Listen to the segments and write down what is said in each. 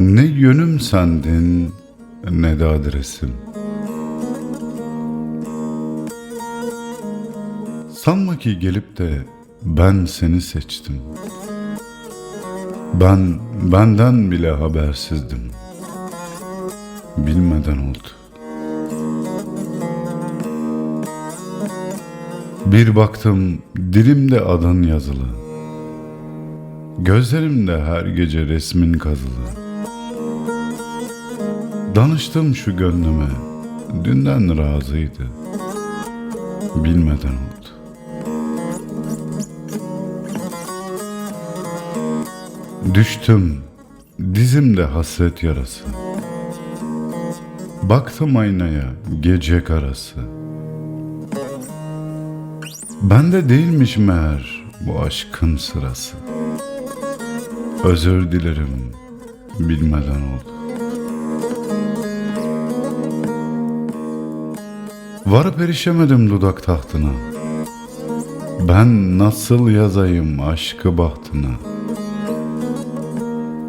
Ne yönüm sendin ne de adresim. Sanma ki gelip de ben seni seçtim. Ben benden bile habersizdim. Bilmeden oldu. Bir baktım dilimde adın yazılı. Gözlerimde her gece resmin kazılı. Danıştım şu gönlüme, dünden razıydı. Bilmeden oldu. Düştüm, dizimde hasret yarası. Baktım aynaya, gece karası. Bende değilmiş meğer bu aşkın sırası. Özür dilerim, bilmeden oldu. Varıp erişemedim dudak tahtına. Ben nasıl yazayım aşkı bahtına?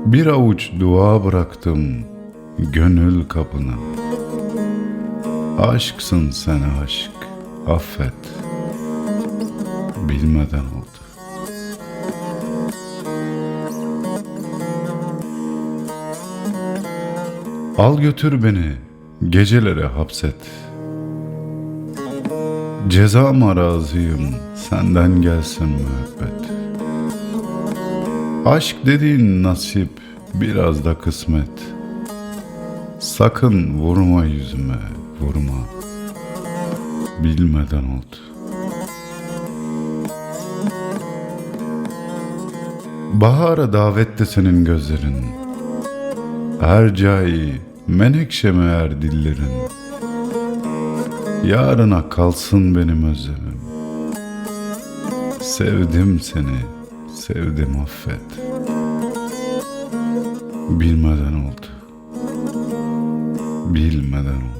Bir avuç dua bıraktım gönül kapına. Aşksın sen aşk, affet. Bilmeden oldu. Al götür beni, gecelere hapset. Cezama razıyım, senden gelsin müebbet. Aşk dediğin nasip, biraz da kısmet. Sakın vurma yüzüme, vurma. Bilmeden oldu. Bahara davette senin gözlerin. Her cai menekşe meğer dillerin. Yarına kalsın benim özlemim. Sevdim seni, sevdim affet. Bilmeden oldu. Bilmeden oldu.